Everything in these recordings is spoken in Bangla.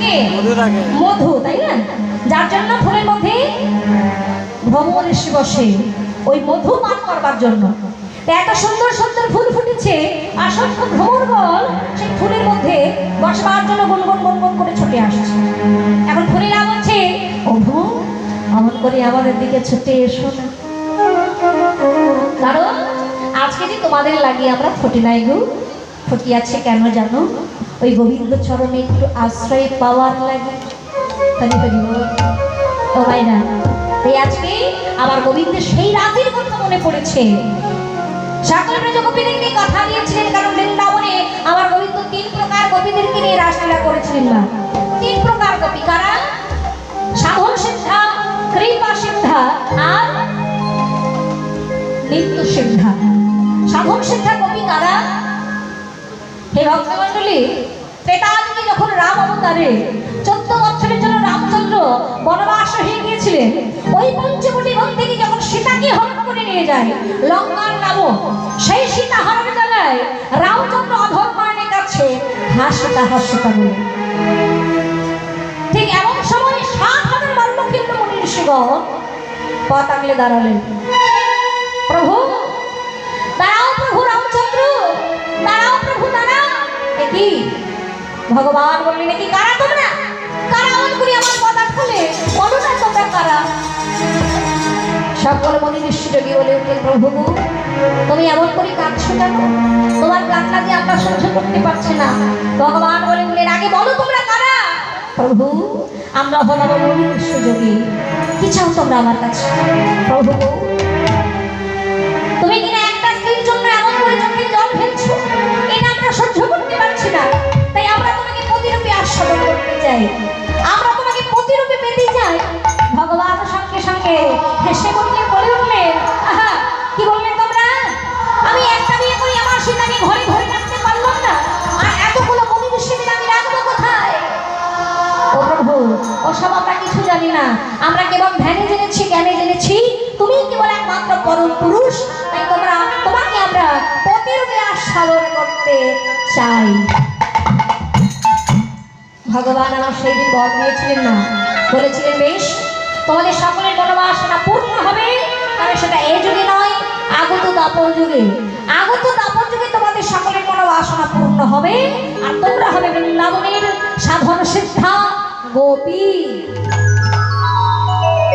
থাকে? মধু তাই না? যার জন্য ফুলের মধ্যে ভ্রমণ এসে বসে ওই মধু পান করবার জন্য। এত সুন্দর সুন্দর ফুল ফুটেছে অসংখ্য ভ্রমর বল সেই ফুলের মধ্যে বসবার জন্য গুনগুন গুনগুন করে ছুটে আসছে। এখন ফুলেরা বলছে ভ্রমর অমন করে আমাদের দিকে ছুটে এসো না। কারণ আজকে যে তোমাদের লাগিয়ে আমরা ফুটি নাই গো। ফুটি আছে কেন জানো? ওই গোবিন্দ চরণে একটু আশ্রয় পাওয়ার লাগে। হরি বল। ও ভাইরা তাই আজকে আমার গোবিন্দের সেই রাতের কথা মনে পড়েছে। সকল ব্রজগোপীদেরকে কথা দিয়েছিলেন কারণ বৃন্দাবনে আমার গোবিন্দ তিন প্রকার গোপীদেরকে নিয়ে রাসলীলা করেছিলেন না। তিন প্রকার গোপী, কারা? সাধন সিদ্ধা, কৃপা সিদ্ধা আর নিত্য সিদ্ধা। সাধন সিদ্ধা গোপী কারা? হে ভক্তমণ্ডলী ত্রেতাযুগে যখন রাম অবতারে চোদ্দ বছরের জন্য রামচন্দ্র বনবাস হয়ে গিয়েছিলেন, ওই পঞ্চবটি বন থেকে যখন সীতাকে হরণ করে নিয়ে যায়, লঙ্কার নামক সেই সীতা হরণ জানায় রামচন্দ্র অধর্মায়নের কাছে হাসতা হাসতা বলে। ঠিক এমন সময় সাত হাজার বাল্যকিন্দ মুনি ঋষিগণ পথ আগলে দাঁড়ালেন। প্রভু কি ভগবান বললেন নাকি, কারা তোমরা? কারা এমন করি আমার কথা খুলে বলো না তোমরা কারা? সকল মনি নিশ্চয়ই বলে উঠলেন, প্রভু, তুমি এমন করে কাঁদছো কেন? তোমার কান্না দিয়ে আমরা সহ্য করতে পারছি না। ভগবান বলে উঠলেন, আগে বলো তোমরা কারা? প্রভু, আমরা হলাম মনি বিশ্বযোগী কি চাও তোমরা আমার কাছে? প্রভু সহ্য করতে পারছি না। তাই আমরা তোমাকে প্রতিরূপে আস্বাদন করতে চাই। আমরা তোমাকে প্রতিরূপে পেতে চাই। ভগবান সঙ্গে সঙ্গে হেসে বললে বলে উঠলেন আহা, কি বললেন তোমরা? আমি একটা বিয়ে করি, আমার সীতাকে ঘরে ঘরে রাখতে পারলাম না। আর এতগুলো মনি ঋষিদের আমি রাখব কোথায়? ও প্রভু, ওসব আমরা কিছু জানি না। আমরা কেবল ধ্যানে জেনেছি, জ্ঞানে জেনেছি। তুমি কেবল একমাত্র পরম পুরুষ। তাই তোমরা, তোমাকে আমরা প্রতিরূপে আস্বাদন করতে চাই। ভগবান আমার সেই দিন বর দিয়েছিলেন না। বলেছিলেন, বেশ, তোমাদের সকলের মনোবাসনা পূর্ণ হবে। তবে সেটা এই যুগে নয়, আগত দাপর যুগে। আগত দাপর যুগে তোমাদের সকলের মনোবাসনা পূর্ণ হবে। আর তোমরা হবে বৃন্দাবনের সাধন সিদ্ধা গোপী।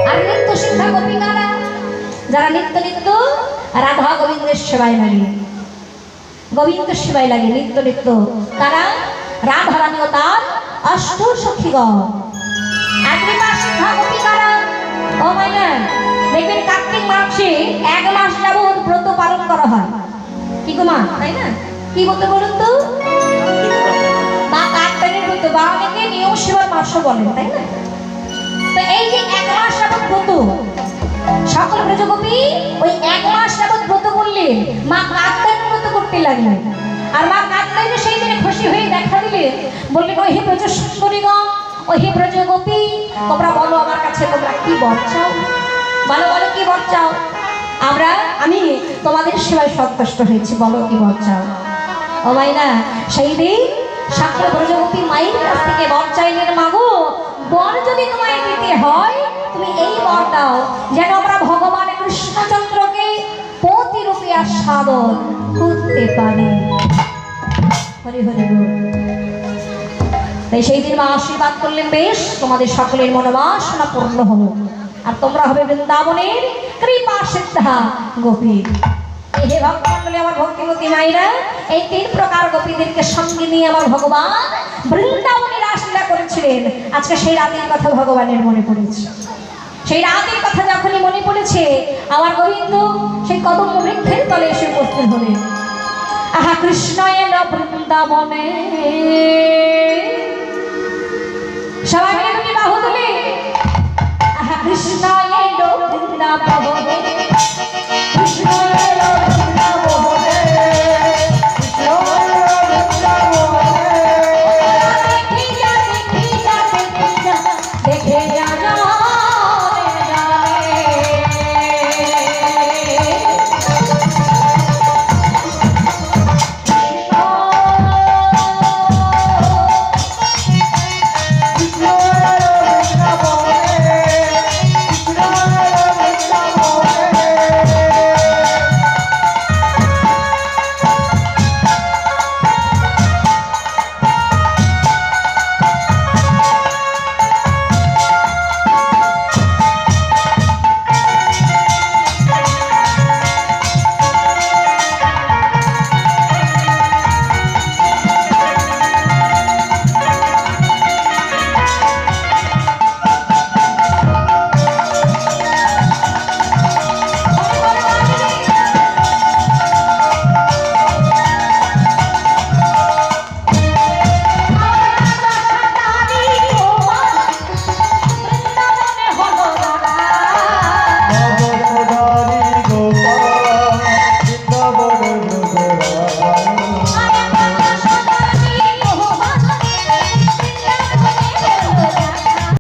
আর নিত্য সিদ্ধা গোপী কারা যারা নিত্য নিত্য রাধা গোবিন্দের সেবায় লাগে গোবিন্দ সেবায় লাগে নিত্য নিত্য। তারা রাধা রানী ও তার অষ্ট আগ্নি মাস কার্তিক এক মাস যাবত ব্রত পালন করা মা, তাই না? কি বলতে বলুন তো? কার্তিকের ব্রত বা নিয়ম বলেন, তাই না? তো এই যে এক মাস সকল ব্রজগোপী ওই এক মাস যাবত ব্রত করলেন মা ব্রত করতে লাগলেন আর মা কাত্তায়নে সেই দিনে খুশি হয়ে দেখা দিলেন বললেন ওই হে ব্রজ সুন্দরীগণ ওই হে ব্রজগোপী তোমরা বলো আমার কাছে তোমরা কি বর চাও বলো বলো, কি বর চাও আমরা, আমি তোমাদের সেবায় সন্তুষ্ট হয়েছি, বলো, কি বর চাও ও মাইনা, সেই দিন সকল ব্রজগোপী মায়ের কাছ থেকে বর চাইলেন মাগো বর যদি তোমায় দিতে হয়, তুমি এই বর দাও। যেন আমরা ভগবান কৃষ্ণচন্দ্রকে প্রতিরূপে আস্বাদন করতে পারি। তাই সেই দিন মা আশীর্বাদ করলেন বেশ, তোমাদের সকলের মনোবাসনা পূর্ণ হলো। আর তোমরা হবে বৃন্দাবনের কৃপা সিদ্ধা গোপী এই হে ভক্তমণ্ডলী আমার ভক্তিমতী মায়েরা এই তিন প্রকার গোপীদেরকে সঙ্গে নিয়ে আমার ভগবান বৃন্দাবনে রাসলীলা করেছিলেন। আজকে সেই রাতের কথা ভগবানের মনে পড়েছে। সেই রাতের কথা যখনই মনে পড়েছে, আমার গোবিন্দ সেই কদম বৃক্ষের তলে এসে উপস্থিত হলেন। আহা কৃষ্ণ এলো বৃন্দাবনে। সবাই